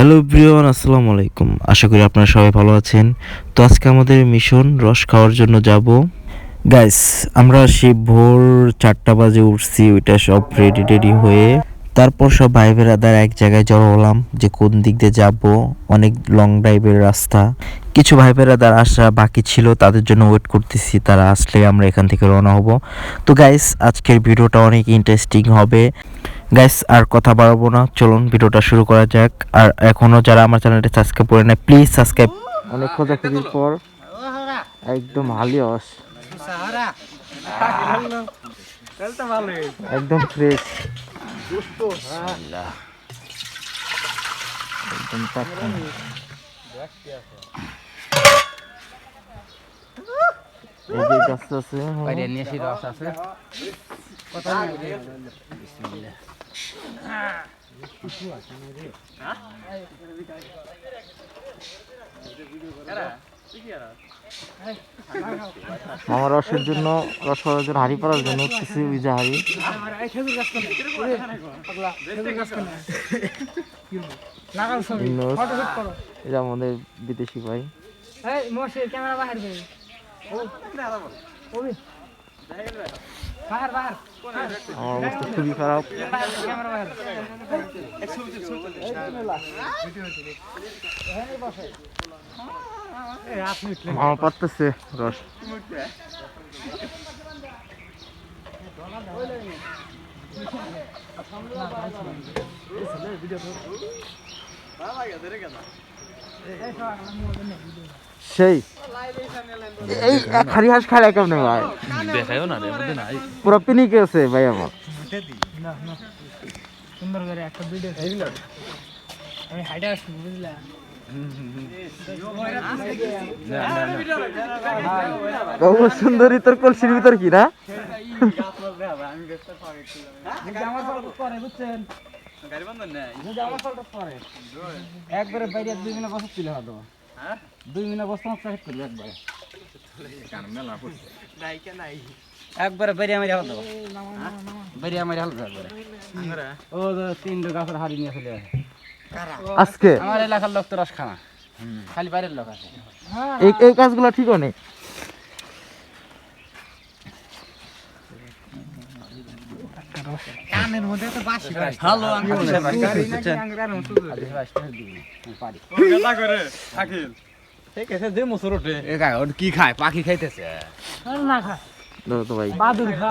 Hello Brian আসসালামু আলাইকুম। আশা করি আপনারা সবাই ভালো আছেন। তো আজকে আমাদের মিশন, রস খাওয়ার জন্য যাব। গাইস আমরা সেই ভোর চারটা বাজে উঠছি, ওইটা সব রেডি টেডি হয়ে। তারপর সব ভাই বেড়াদার এক জায়গায় জড়ো হলাম যে কোন দিক দিয়ে যাব অনেক লং ড্রাইভের রাস্তা। কিছু ভাই বেড়াদার আসা বাকি ছিল তাদের জন্য ওয়েট করতেছি তারা আসলে আমরা এখান থেকে রওনা হব। তো গাইস আজকের ভিডিওটা অনেক ইন্টারেস্টিং হবে। গাইস আর কথা বাড়াবো না চলুন ভিডিওটা শুরু করা যাক। আর এখনও যারা আমার চ্যানেলটি সাবস্ক্রাইব করে নেয় প্লিজ সাবস্ক্রাইব অনেক খোঁজাখুঁজির পর একদম হালি অস একদম ফ্রেশ একদম টাটকা। এই যে গাছ আছে বাইরে নিয়ে এসে রস আছে। আমার রসের জন্য, রস করার জন্য, হাড়ি পাড়ার জন্য কিছু ইজা হাড়ি। এটা আমাদের বিদেশি ভাই। খুবই খারাপ। আমার পারতেছে রস। সেই। এই এক হাড়ি হাঁস খায় কেমনে ভাই দেখাইও না রে মধ্যে নাই। পুরো পিনিকে আছে ভাই আমার। সুন্দর করে একটা ভিডিও আমি হাইটা আসছি বুঝলা? সুন্দরী তোর কলসির ভিতর কি না? একবারে বাইরে দুই মিনিট বসে তুলে হতো দুই মিনিট আমার সাহেব করবে একবারে। একবারে বেরিয়ে আমার হতো বেরিয়ে আমার হতো একবারে। ও গাছের হাড়ি নিয়ে চলে আসে। আজকে? আমার এলাকার লোক তো রস খানা খালি বাইরের লোক আছে। এই এই কাজগুলো ঠিক নেই। কানের মধ্যে তো বাসি হ্যালো আমি ঠিক আছে যে মুসুর ওঠে কি খায়? পাখি খাইতেছে। না খা। ধরো তো ভাই। বাদুর খা।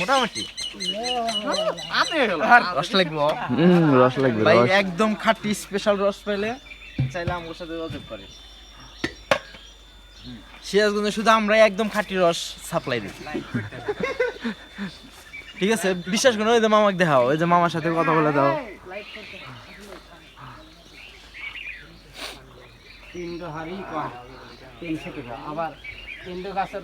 মোটামুটি রস লাগবে একদম খাঁটি স্পেশাল রস পেলে চাইলে আমার সাথে যোগাযোগ করে সিরাজগঞ্জে শুধু আমরা একদম খাঁটি রস সাপ্লাই দিই। ঠিক আছে? বিশ্বাস করো, ওই যে মামাকে দেখাও, ওই যে মামার সাথে কথা বলে দাও। তিনটে হাড়ি তিনশো টাকা আবার তিনটে গাছের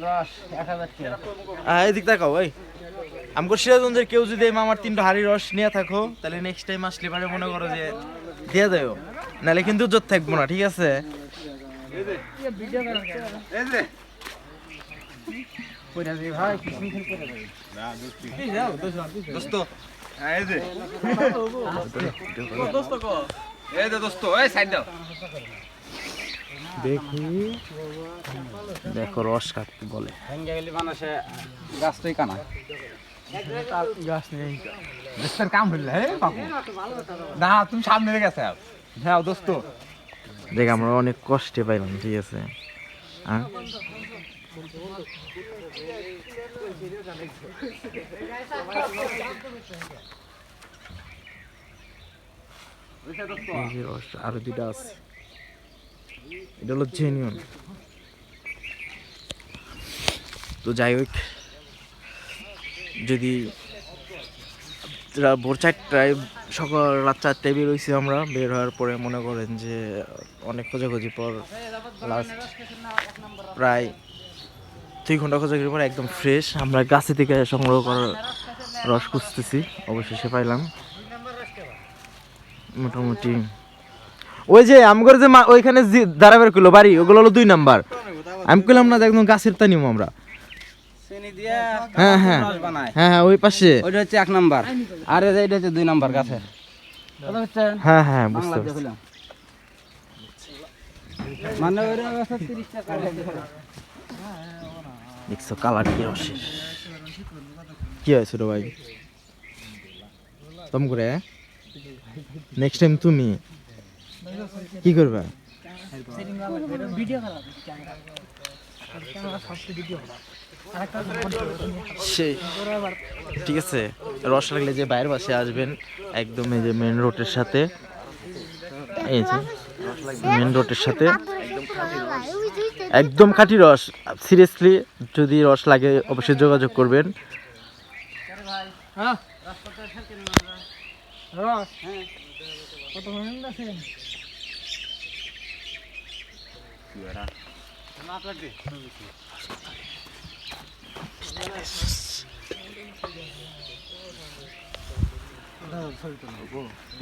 কেউ যদি মামার তিনটা হাড়ি রস নিয়ে থাকো, তাহলে নেক্সট টাইম আসলে পারে মনে করো যে দিয়ে দেও নাহলে কিন্তু জোর থাকব না, ঠিক আছে? করে দিই ভাই কিছু করে দিই দোস্ত এই যে। দোস্ত কো। এই যে দোস্ত এই সাইড দাও। দেখি। দেখো রস কাটতে বলে। ভেঙ্গে গেলে মানুষে গাছটাই কানা। গাছ নেই। দোস্তের কাম হইলে হে পাবো না তুমি সামনে গেছে হ্যাঁ দোস্ত। দেখ আমরা অনেক কষ্টে পাইলাম ঠিক আছে? হ্যাঁ আরও দুটা আছে। এটা হলো জেনিয়ন তো যাই হোক যদি ভোর চারটায় সকাল রাত চারটায় বের হয়েছি আমরা বের হওয়ার পরে মনে করেন যে অনেক খোঁজাখুঁজি পর লাস্ট প্রায় দুই ঘণ্টা খোঁজাখুঁজির পর একদম ফ্রেশ আমরা গাছে থেকে সংগ্রহ করার রস খুঁজতেছি অবশেষে পাইলাম। মোটামুটি। ওই যে আমগর যে ওইখানে যে দাঁড়াবার করল বাড়ি ওগুলো হলো দুই নাম্বার। আমি কইলাম না যে একদম গাছের তা নিমো আমরা। হ্যাঁ হ্যাঁ। হ্যাঁ হ্যাঁ ওই পাশে। ওইটা হচ্ছে এক নাম্বার। আর এটা হচ্ছে দুই নাম্বার গাছের। হ্যাঁ হ্যাঁ বুঝতে পারছি। মানে দেখছ কালার কি রসের কি হয়েছে রে ভাই? তম করে নেক্সট টাইম তুমি কি করবে? ঠিক আছে। রস লাগলে যে বাইরের পাশে আসবেন একদম এই যে মেন রোডের সাথে। এই যে মেন রোডের সাথে একদম খাঁটি রস। সিরিয়াসলি যদি রস লাগে অবশ্যই যোগাযোগ করবেন।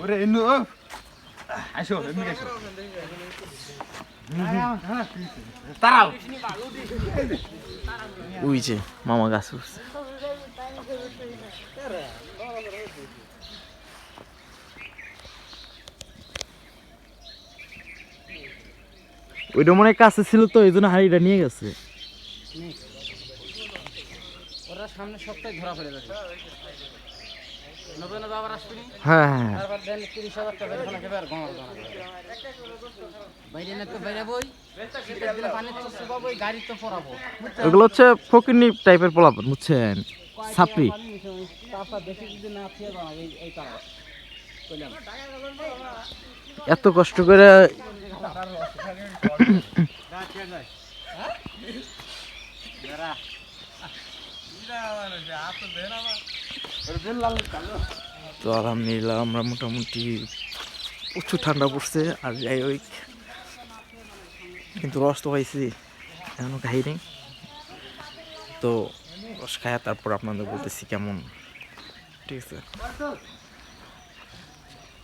ওরে এমনি মামা গাছ উঠছে। ওইটা মনে কাছে ছিল তো এই জন্য হাড়িটা নিয়ে গেছে। ওরা সামনে সপ্তাহে ধরা ফেলে যাচ্ছে হ্যাঁ হ্যাঁ হ্যাঁ। তারপর দেন তিরিশ হাজার টাকা এখানে খেবে আর গমার গমার বাইরে না তো বাইরে বই শীতের দিনে পানির তো শুকাবই গাড়ি তো পরাবো। ওগুলো হচ্ছে ফকিনি টাইপের পোলাপন বুঝছেন? কইলাম। এত কষ্ট করে তো আলহামদুলিল্লাহ আমরা মোটামুটি প্রচুর ঠান্ডা পড়ছে, আর যাই ওই কিন্তু রস তো পাইছি, এখনও খাই নেই। তো রস খায়া তারপর আপনাদের বলতেছি কেমন। ঠিক আছে।